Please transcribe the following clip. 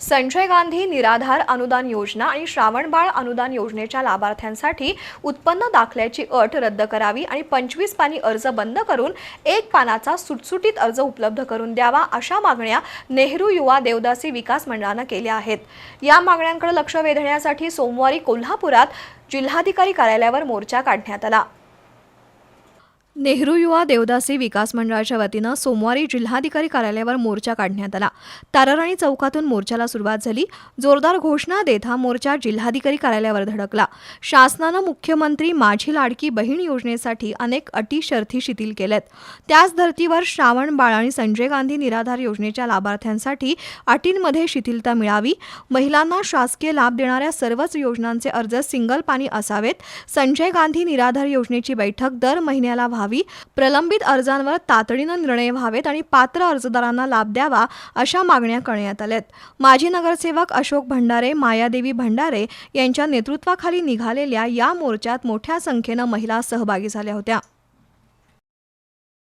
संजय गांधी निराधार अनुदान योजना आणि श्रावणबाळ अनुदान योजनेच्या लाभार्थ्यांसाठी उत्पन्न दाखल्याची अट रद्द करावी आणि पंचवीस पानी अर्ज बंद करून एक पानाचा सुटसुटीत अर्ज उपलब्ध करून द्यावा अशा मागण्या नेहरू युवा देवदासी विकास मंडळानं केल्या आहेत. या मागण्यांकडे लक्ष वेधण्यासाठी सोमवारी कोल्हापुरात जिल्हाधिकारी कार्यालयावर मोर्चा काढण्यात आला. नेहरू युवा देवदासी विकास मंडळाच्या वतीनं सोमवारी जिल्हाधिकारी कार्यालयावर मोर्चा काढण्यात आला. ताराराणी चौकातून मोर्चाला सुरुवात झाली. जोरदार घोषणा देत हा मोर्चा जिल्हाधिकारी कार्यालयावर धडकला. शासनानं मुख्यमंत्री माझी लाडकी बहीण योजनेसाठी अनेक अटी शर्थी शिथिल केल्यात त्याच धर्तीवर श्रावण बाळ आणि संजय गांधी निराधार योजनेच्या लाभार्थ्यांसाठी अटींमध्ये शिथिलता मिळावी. महिलांना शासकीय लाभ देणाऱ्या सर्वच योजनांचे अर्ज सिंगल पाणी असावेत. संजय गांधी निराधार योजनेची बैठक दर महिन्याला व्हावी. प्रलंबित अर्जांवर तातडीनं निर्णय व्हावेत आणि पात्र अर्जदारांना लाभ द्यावा अशा मागण्या करण्यात आल्यात. माजी नगरसेवक अशोक भंडारे मायादेवी भंडारे यांच्या नेतृत्वाखाली निघालेल्या या मोर्चात मोठ्या संख्येनं महिला सहभागी झाल्या होत्या.